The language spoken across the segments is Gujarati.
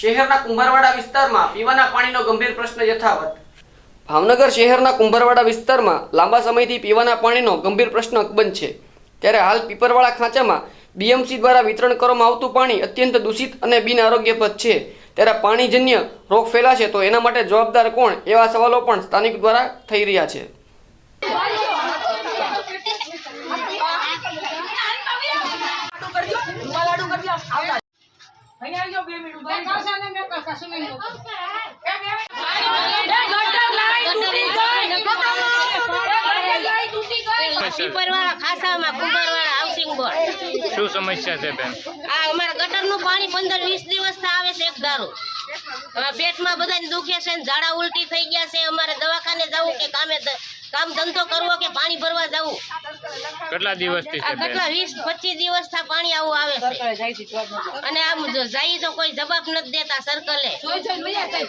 શહેરના કુંભારવાડા વિસ્તારમાં પીવાના પાણીનો ગંભીર પ્રશ્ન યથાવત. ભાવનગર શહેરના કુંભારવાડા વિસ્તારમાં લાંબા સમયથી પીવાના પાણીનો ગંભીર પ્રશ્ન અકબંધ છે. ત્યારે હાલ પીપરવાળા ખાંચામાં બીએમસી દ્વારા વિતરણ કરવામાં આવતું પાણી અત્યંત દૂષિત અને બિનઆરોગ્યપ્રદ છે. ત્યારે પાણીજન્ય રોગ ફેલાશે તો એના માટે જવાબદાર કોણ એવા સવાલો પણ સ્થાનિક દ્વારા થઈ રહ્યા છે. ખાસામાં હાઉસિંગ બોર્ડ શું સમસ્યા છે બેન? આ અમારા ગટરનું પાણી પંદર વીસ દિવસ આવે છે એક દારૂ. હવે પેટમાં બધાને દુખે છે ને ઝાડા ઉલટી થઈ ગયા છે અમારે દવાખાને જવું કે કામે કામ ધંધો કરવો કે પાણી ભરવા જવું? કેટલા દિવસથી આ છે બેન? કેટલા વીસ પચીસ દિવસથી પાણી આવું આવે છે. અને આમ જો જાય તો કોઈ જવાબ નથી દેતા સર્કલે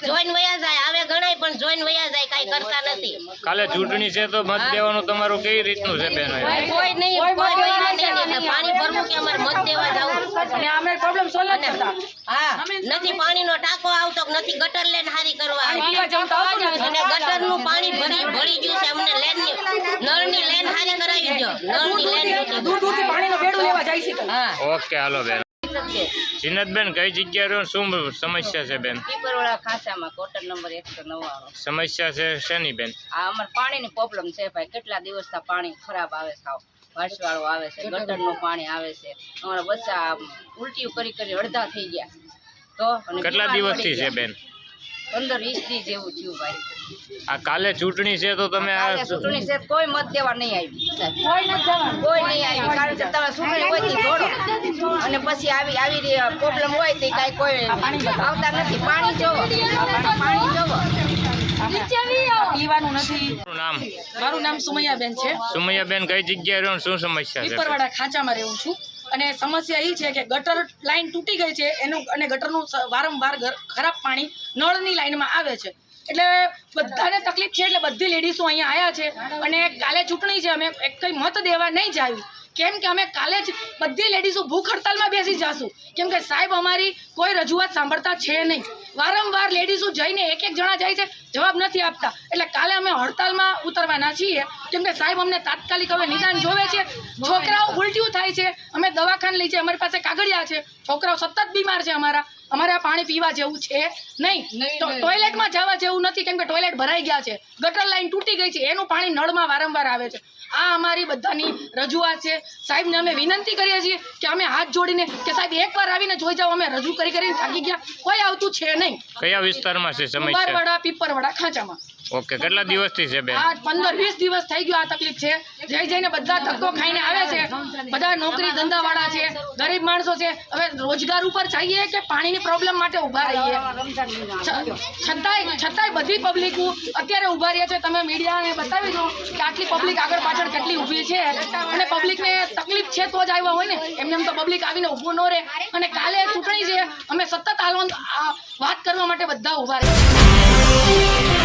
જોઈન વયા જાય. આવે ગણાય પણ જોઈન વયા જાય કઈ કરતા નથી. કાલે ચૂંટણી છે તો મત દેવાનું તમારું કેવી રીતનું છે બેન કોઈ નહીં કોઈ મહિના પાણી ભરવું કે અમારે મત દેવા જવું? અને અમે પ્રોબ્લેમ સોલ્વ જ કરતા. હા. નથી પાણીનો ટાંકો આવતો નથી ગટર લેન હારી કરવા અને ગટરનું પાણી ભરી ભરી ગયું છે અમને લેન નળની લેન હારી કરાવી દો નળની લેન દૂર દૂરથી પાણીનું બેડું લેવા જાય છે હા. ઓકે હાલો બેન. જીનતબેન કઈ જગ્યા રહ્યો શું સમસ્યા છે બેન? પીપરવાળા કોટર નંબર એકસો નવ્વાણું. સમસ્યા છે શેની બેન? આ અમારે પાણીની પ્રોબ્લેમ છે ભાઈ. કેટલા દિવસથી પાણી ખરાબ આવે સાવ વાસવાળું આવે છે ગટરનું પાણી. આવે છે. અમારા બચ્ચા ઉલટી કરી કરી અડધા થઈ ગયા. તો કેટલા દિવસથી છે બેન? પંદર વીસથી જેવું થયું ભાઈ. આ કાલે ચૂંટણી છે તો તમે ચૂંટણી છે કોઈ મત દેવા નહીં આવી. કોઈ નહીં. આવી. કારણ કે તમે ચૂંટણી હોય તો દોડો અને પછી આવી આવી પ્રોબ્લેમ હોય તો કાંઈ કોઈ આવતા નથી. પાણી જોવો પાણી જોવો પીવાનું નથી. નામ? મારું નામ સુમૈયાબેન છે. સુમૈયાબેન કઈ જગ્યાએ રહ્યો શું સમસ્યા છે? પીપરવાડા ખાંચામાં રહું છું. અને સમસ્યા એ છે કે ગટર લાઈન તૂટી ગઈ છે એનું અને ગટરનું વારંવાર ખરાબ પાણી નળની લાઈનમાં આવે છે. એટલે બધાને તકલીફ છે એટલે બધી લેડીઝો અહીંયા આવ્યા છે. અને કાલે ચૂંટણી છે અમે એક કંઈ મત દેવા નહીં જાવી કેમ કે અમે કાલે જ બધી લેડીઝો ભૂખ હડતાલમાં બેસી જશું. કેમ કે સાહેબ અમારી કોઈ રજૂઆત સાંભળતા છે નહીં. વારંવાર લેડીઝો જઈને એક એક જણા જાય છે, જવાબ નથી આપતા. એટલે કાલે અમે હડતાલમાં ઉતરવાના છીએ. કેમ કે સાહેબ અમને તાત્કાલિક હવે નિદાન જોવે છે. છોકરાઓ ઉલટીઓ થાય છે. અમે દવાખાને લઈ જઈએ, અમારી પાસે કાગળિયા છે. છોકરાઓ સતત બીમાર છે અમારા. અમારે આ પાણી પીવા જેવું છે નહીં. ટોયલેટમાં જવા જેવું નથી કેમ કે ટોયલેટ ભરાઈ ગયા છે. ગટર લાઈન તૂટી ગઈ છે એનું પાણી નળમાં વારંવાર આવે છે. આ અમારી બધાની રજૂઆત છે. સાહેબને અમે વિનંતી કરીએ છીએ કે અમે હાથ જોડીને કે સાહેબ એકવાર આવીને જોઈ જાઓ અમે રજૂ કરી કરીને થાકી ગયા. કોઈ આવતું છે નહીં. કયા વિસ્તારમાં છે સમસ્યા પીપરવાડા ખાંચામાં. ઓકે કેટલા દિવસથી છે બેન? આ પંદર વીસ દિવસ થઈ ગયો આ તકલીફ છે. જઈ જઈને બધા ધક્કો ખાઈને આવે છે. બધા નોકરી ધંધા વાળા છે. ગરીબ માણસો છે. હવે રોજગાર ઉપર જઈએ કે પાણીની પ્રોબ્લેમ માટે ઊભા રહીએ. છતાંય છતાંય બધી પબ્લિકો અત્યારે ઊભા રહ્યા છે તમે મીડિયાને બતાવી દો કે આટલી પબ્લિક આગળ પાછળ કેટલી ઊભી છે. અને પબ્લિકને તકલીફ છે તો જ આવ્યા હોય ને. એમને એમ તો પબ્લિક આવીને ઊભું ન રહે. અને કાલે ચૂંટણી છે અમે સતત હાલવાનું વાત કરવા માટે બધા ઊભા રહીએ